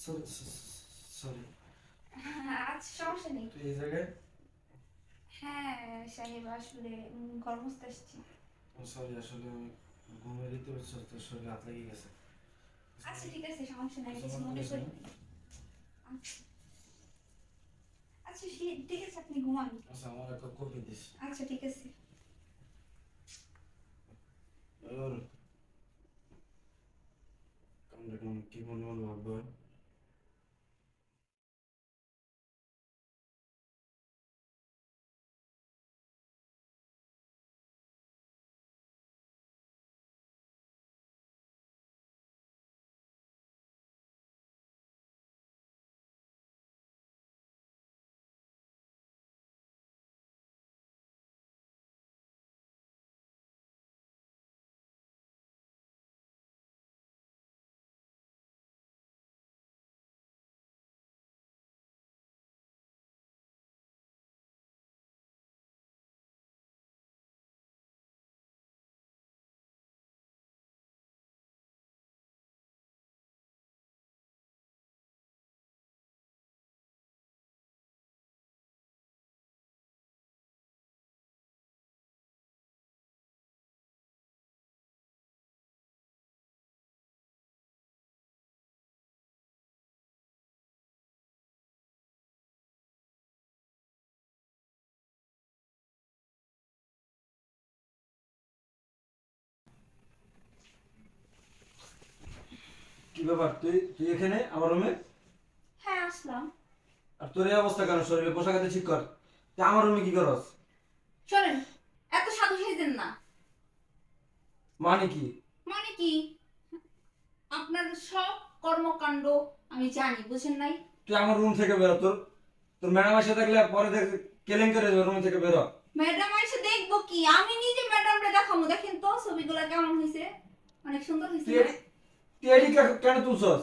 Sorry sorry আচ্ছা সমস্যা নেই। তুই এই জায়গায়? হ্যাঁ সাহেব আসলে কর্মস্থ এসেছি। সরি আসলে আমি দিতে পারছি তোর শরীরে হাত লেগে গেছে। আচ্ছা ঠিক আছে সমস্যা নাই কিছু মনে করি আচ্ছা। আচ্ছা ঠিক আছে আপনি ঘুমান। আচ্ছা আমার একটা কপি দিস। আচ্ছা ঠিক আছে। ওর। কামড়ে কেমন কি মনে ভাববে কি ব্যাপার? তুই তুই এখানে আমার রুমে হ্যাঁ আসলাম। আর তোর এই অবস্থা কেন? শরীরে পোশাক আতে ঠিক কর। তুই আমার রুমে কি করস? শোনেন এত সাধু সেজেন না। মানে কি? মানে কি? আপনার সব কর্মকাণ্ড আমি জানি বুঝেন নাই? তুই আমার রুম থেকে বেরো তোর তোর ম্যাডাম এসে থাকলে পরে দেখ কেলেং করে রুম থেকে বেরো। ম্যাডাম এসে দেখব কি? আমি নিজে ম্যাডামরে দেখাবো। দেখেন তো ছবিগুলো কেমন হয়েছে অনেক সুন্দর হয়েছে কে- কেন তুলছস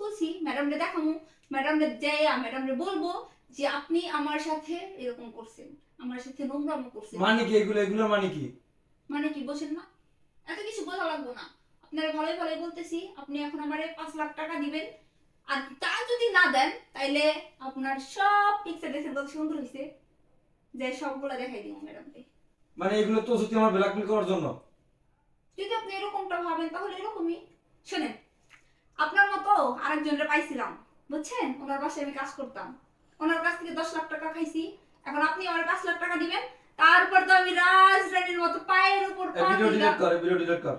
তুলছি ম্যাডামরে দেখাবো ম্যাডামরে যাইয়া ম্যাডামরে বলব যে আপনি আমার সাথে এরকম করছেন আমার সাথে নোংরামো করছেন। মানে কি এগুলো এগুলো মানে কি মানে কি না? এত কিছু বোঝা লাগবো না। আপনারা ভালোই ভালোই বলতেছি আপনি এখন আমারে পাঁচ লাখ টাকা দিবেন। আর তা যদি না দেন তাইলে আপনার সব পিকচার দেখে কত সুন্দর হয়েছে যে সবগুলো দেখাই দিব ম্যাডামকে। মানে এগুলো তো তুই আমার ব্ল্যাকমেল করার জন্য। যদি আপনি এরকমটা ভাবেন তাহলে এরকমই। শোনেন আপনার মতো আরেকজনের পাইছিলাম বুঝছেন? ওনার বাসায় আমি কাজ করতাম। ওনার কাছ থেকে দশ লাখ টাকা খাইছি। এখন আপনি আমার পাঁচ লাখ টাকা দিবেন তারপর তো আমি রাজরানীর মতো পায়ের উপর ভিডিও ডিলিট কর ভিডিও ডিলিট কর।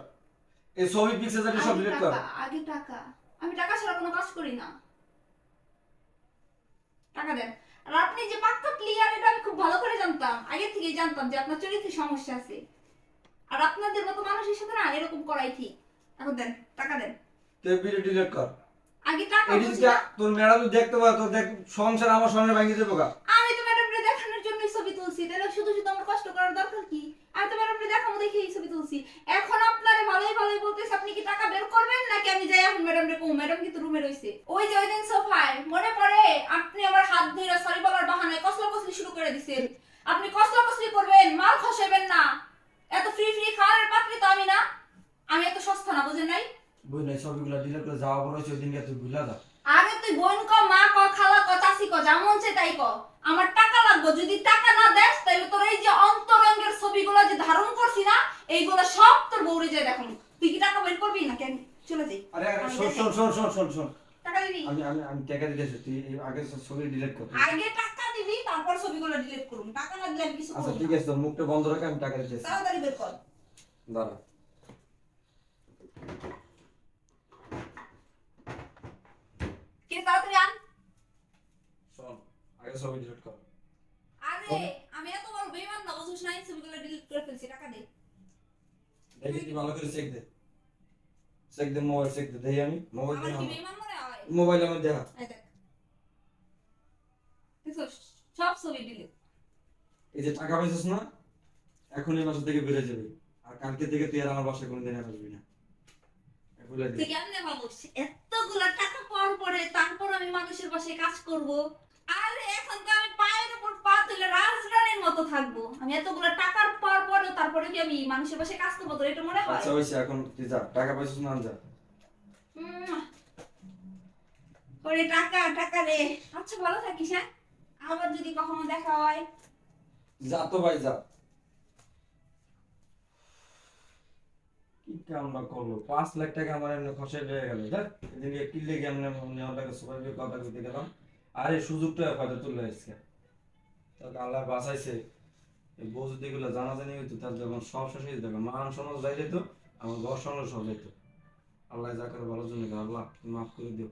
এই ছবি পিকচার সব ডিলিট কর। আগে টাকা। আমি টাকা ছাড়া কোনো কাজ করি না। টাকা দেন। আর আপনি যে পাক্কা ক্লিয়ার এটা আমি খুব ভালো করে জানতাম। আগে থেকেই জানতাম যে আপনার চরিত্রে সমস্যা আছে। আর আপনাদের মতো মানুষের সাথে না এরকম করাই ঠিক। এখন দেন টাকা দেন। তুই ভিডিও ডিলিট কর। আগে টাকা এডিটটা। তোর ম্যাডাম দেখতে পারে তোর দেখ সংসার আমার সামনে ভাঙিয়ে দেবো গা। আমি তো ম্যাডামরে দেখানোর জন্য ছবি তুলছি তাহলে শুধু শুধু আমার কষ্ট করার দরকার কি? আমি তো ম্যাডামরে দেখাবো দেখে এই ছবি তুলছি। এখন আপনারে ভালোই ভালোই বলতেছে আপনি কি টাকা বের করবেন নাকি আমি যাই এখন ম্যাডামরে কম? ম্যাডাম কিন্তু রুমে রইছে ওই যে ওই দিন সোফায় মনে পড়ে আপনি আমার হাত ধরে সরি বলার বাহানায় কসলা কসলি শুরু করে দিছেন আপনি কসলা কসলি করবেন মাল খসাবেন না এত ফ্রি ফ্রি খাওয়ার পাত্রী তো আমি না আমি এত সস্তা না বুঝেন নাই বুঝ নাই ছবিগুলো ডিলিট করে যাওয়া বড় হয়েছে ওই দিনকে তুই ভুলা যা। আরে তুই বোন ক মা ক খালা ক চাষি ক যেমন সে তাই ক। আমার টাকা লাগবে যদি টাকা না দেস তাহলে তোর এই যে অন্তরঙ্গের ছবিগুলো যে ধারণ করছি না এইগুলো সব তোর বউরে যায় দেখুন তুই কি টাকা বের করবি? না কেন চলে যাই? আরে শোন। শোন শোন শোন শোন শোন। টাকা দিবি? আমি আমি আমি টাকা দিতেছি তুই আগে ছবি ডিলিট কর। আগে টাকা দিবি তারপর ছবিগুলো ডিলিট করুন টাকা না দিলে আমি কিছু আচ্ছা ঠিক আছে তোর মুখটা বন্ধ রাখে আমি টাকা দিতেছি তাড়াতাড়ি বের কর। দাঁড়া কে তাড়াতাড়ি আন শোন আগে ছবি ডিলিট কর। আরে আমি এত বড় বেইমান না বুঝছিস না এই ছবিগুলো ডিলিট করে ফেলছি টাকা দে। দেখি তুই ভালো করে চেক দে। চেক দে মোবাইল চেক দে। দেখি আমি মোবাইল আমার দে কি মনে হয়? মোবাইল আমি দেখা। সব ছবি ডিলিট এই যে টাকা পাইছিস না এখন এই মাস থেকে বেড়ে যাবে। আর কালকে থেকে তুই আর আমার বাসায় কোনোদিন আর আসবি না। তুই কেমনে মানুষ এতগুলা টাকা পাওয়ার পরে তারপর আমি মানুষের পাশে কাজ করব আরে এখন তো আমি পায়ের উপর পা তুলে রাজরানীর মতো থাকব। আমি এতগুলা টাকার পাওয়ার পরেও তারপরে কি আমি মানুষের পাশে কাজ করব তোর এটা মনে হয়? আচ্ছা হয়েছে এখন তুই যা টাকা পাইছিস না যা। ওরে টাকা টাকা রে। আচ্ছা ভালো থাকিস হ্যাঁ? আবার যদি কখনো দেখা হয়। যা তো ভাই যা। কি কামটা করল? পাঁচ লাখ টাকা আমার এমনি খসে হয়ে গেল দেখ এদিকে নেওয়াটাকে সবাই কথা কইতে গেলাম। আর এই সুযোগটা তুলে আসছে তাহলে আল্লাহ বাঁচাইছে। এই বউ যদি এগুলো জানাজানি হইতো, তার যখন সব শেষ হয়ে যেত মান সমাজ যাই যেত আমার ঘর সমাজ সব যেত আল্লাহ যা করে ভালোর জন্য আল্লাহ মাফ করে দিও।